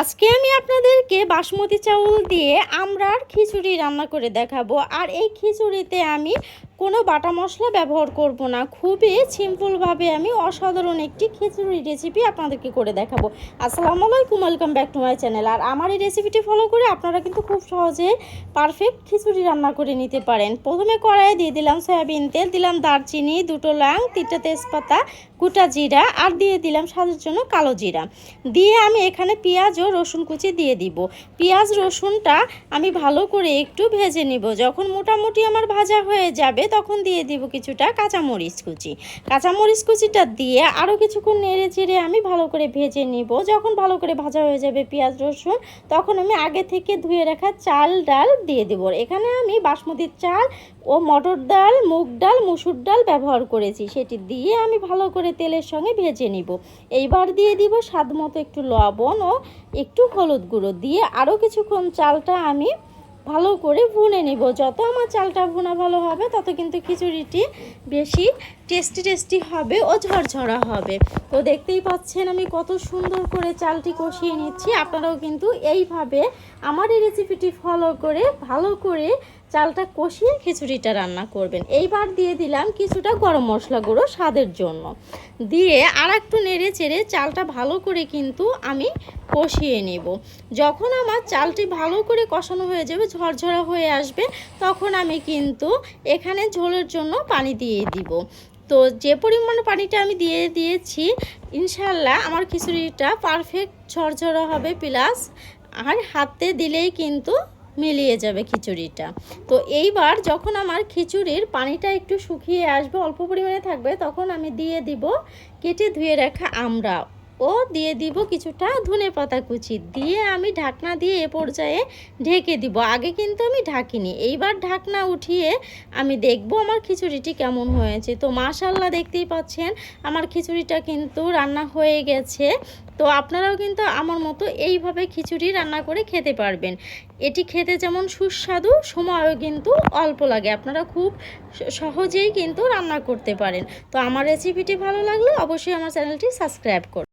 আজকে আমি আপনাদেরকে বাসমতি চাউল দিয়ে আমরার খিচুড়ি রান্না করে দেখাবো। আর এই খিচুড়িতে আমি কোনো বাটা মশলা ব্যবহার করব না। খুবই সিম্পলভাবে আমি অসাধারণ একটি খিচুড়ি রেসিপি আপনাদেরকে করে দেখাবো। আসসালামু আলাইকুম welcome back to my channel আর আমার এই রেসিপিটি ফলো করে আপনারা কিন্তু খুব সহজে পারফেক্ট খিচুড়ি রান্না করে নিতে পারেন। প্রথমে কড়াইয়ে দিয়ে দিলাম সয়াবিন তেল, দিলাম দারচিনি, দুটো লাং, তিনটা তেজপাতা, গোটা জিরা, আর দিয়ে দিলাম স্বাদের জন্য কালো জিরা। দিয়ে আমি এখানে পেঁয়াজ ও রসুন কুচি দিয়ে দিব। পেঁয়াজ, রসুনটা আমি ভালো করে একটু ভেজে নিব। যখন মোটামুটি আমার ভাজা হয়ে যাবে তখন দিয়ে দিব কিছুটা কাঁচামরিচ কুচি। কাঁচামরিচ কুচিটা দিয়ে আরও কিছুক্ষণ নেড়ে চেড়ে আমি ভালো করে ভেজে নিব। যখন ভালো করে ভাজা হয়ে যাবে পেঁয়াজ, রসুন, তখন আমি আগে থেকে ধুয়ে রাখা চাল ডাল দিয়ে দেবো। এখানে আমি বাসমতির চাল ও মটর ডাল, মুগ ডাল, মুসুর ডাল ব্যবহার করেছি। সেটি দিয়ে আমি ভালো করে তেলের সঙ্গে ভেজে নিব। এইবার দিয়ে দিব স্বাদ মতো একটু লবণ ও একটু হলুদ গুঁড়ো। দিয়ে আরও কিছুক্ষণ চালটা আমি ভালো করে ভুনে নিব। যত আমার চালটা ভুনা ভালো হবে তত কিন্তু খিচুড়িটি বেশি টেস্টি টেস্টি হবে ও ঝরঝরা হবে। তো দেখতেই পাচ্ছেন আমি কত সুন্দর করে চালটি কষিয়ে নিচ্ছি। আপনারাও কিন্তু এইভাবে আমার এই রেসিপিটি ফলো করে ভালো করে চালটা কষিয়ে খিচুড়িটা রান্না করবেন। এইবার দিয়ে দিলাম কিছুটা গরম মশলা গুঁড়ো স্বাদের জন্য। দিয়ে আর একটু নেড়ে চেড়ে চালটা ভালো করে কিন্তু আমি কষিয়ে নেব। যখন আমার চালটি ভালো করে কষানো হয়ে যাবে, ঝরঝরা হয়ে আসবে, তখন আমি কিন্তু এখানে ঝোলের জন্য পানি দিয়ে দিব। তো যে পরিমাণ পানিটা আমি দিয়ে দিয়েছি ইনশাল্লাহ আমার খিচুড়িটা পারফেক্ট ঝরঝরো হবে প্লাস আর হাতে দিলেই কিন্তু মিলিয়ে যাবে খিচুড়িটা। তো এইবার যখন আমার খিচুড়ির পানিটা একটু শুকিয়ে আসবে, অল্প পরিমাণে থাকবে, তখন আমি দিয়ে দিব কেটে ধুয়ে রাখা আমরা ও দিয়ে দিব কিছুটা ধনে পাতা কুচি। দিয়ে আমি ঢাকনা দিয়ে এ পর্যায়ে ঢেকে দিব। আগে কিন্তু আমি ঢাকিনি। এইবার ঢাকনা উঠিয়ে আমি দেখব আমার খিচুড়িটি কেমন হয়েছে। তো মাশাল্লাহ দেখতেই পাচ্ছেন, আমার খিচুড়িটা কিন্তু রান্না হয়ে গেছে। তো আপনারাও কিন্তু আমার মতো এইভাবে খিচুড়ি রান্না করে খেতে পারবেন। এটি খেতে যেমন সুস্বাদু, সময়ও কিন্তু অল্প লাগে। আপনারা খুব সহজেই কিন্তু রান্না করতে পারেন। তো আমার রেসিপিটি ভালো লাগলে অবশ্যই আমার চ্যানেলটি সাবস্ক্রাইব করুন।